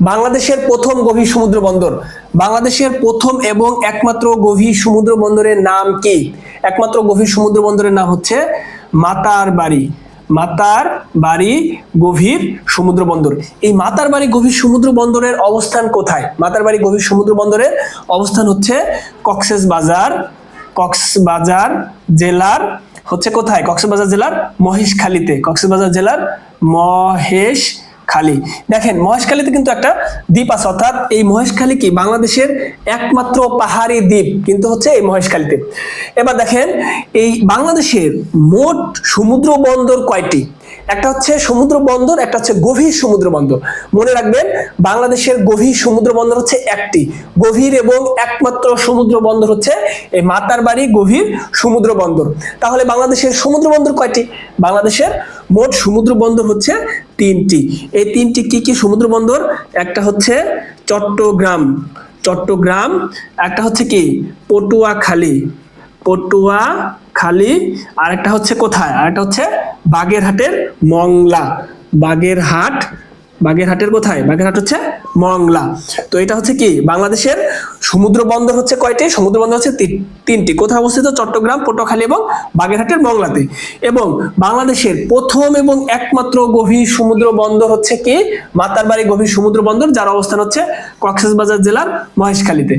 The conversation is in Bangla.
বাংলাদেশের প্রথম গভীর সমুদ্র বন্দর। বাংলাদেশের প্রথম এবং একমাত্র গভীর সমুদ্র বন্দরের নাম কি? একমাত্র গভীর সমুদ্র বন্দরের নাম হচ্ছে মাতার বাড়ি। মাতার বাড়ি গভীর সমুদ্র বন্দর। এই মাতার বাড়ি গভীর সমুদ্র বন্দরের অবস্থান কোথায়? মাতার বাড়ি গভীর সমুদ্র বন্দরের অবস্থান হচ্ছে কক্সেস বাজার। কক্সবাজার জেলার হচ্ছে কোথায়? কক্সবাজার জেলার মহেশখালীতে। কক্সবাজার জেলার মহেশ খালি দেখেন, মহেশখালীতে কিন্তু একটা দ্বীপ আছে, অর্থাৎ এই মহেশখালী কি? বাংলাদেশের একমাত্র পাহাড়ি দ্বীপ কিন্তু হচ্ছে এই মহেশখালীতে। এবার দেখেন, এই বাংলাদেশের মোট সমুদ্র বন্দর কয়টি? একটা হচ্ছে সমুদ্র বন্দর, একটা হচ্ছে গভীর সমুদ্র বন্দর। মনে রাখবেন, বাংলাদেশের গভীর সমুদ্র বন্দর হচ্ছে একটি। গভীর এবং একমাত্র সমুদ্র বন্দর হচ্ছে এই মাতার বাড়ি গভীর সমুদ্র বন্দর। তাহলে বাংলাদেশের সমুদ্র বন্দর কয়টি? বাংলাদেশের মোট সমুদ্র বন্দর হচ্ছে তিনটি। এই তিনটি কি কি? সমুদ্র বন্দর একটা হচ্ছে চট্টগ্রাম। চট্টগ্রাম, একটা হচ্ছে কি? পটুয়াখালী। পটুয়াখালী আর একটা হচ্ছে কোথায়? আর একটা হচ্ছে বাগেরহাটের মংলা। বাগেরহাট বাগেরহাটের কোথায়? বাগেরহাট হচ্ছে মংলা তো এটা হচ্ছে কি? বাংলাদেশের সমুদ্র বন্দর হচ্ছে কয়টি? সমুদ্র বন্দর হচ্ছে তিনটি। কোথায় অবস্থিত? চট্টগ্রাম, পটুয়াখালী এবং বাগেরহাটের মংলাতে এবং বাংলাদেশের প্রথম এবং একমাত্র গভীর সমুদ্র বন্দর হচ্ছে কি? মাতারবাড়ি গভীর সমুদ্র বন্দর, যার অবস্থান হচ্ছে কক্সেসবাজার জেলার মহেশখালীতে।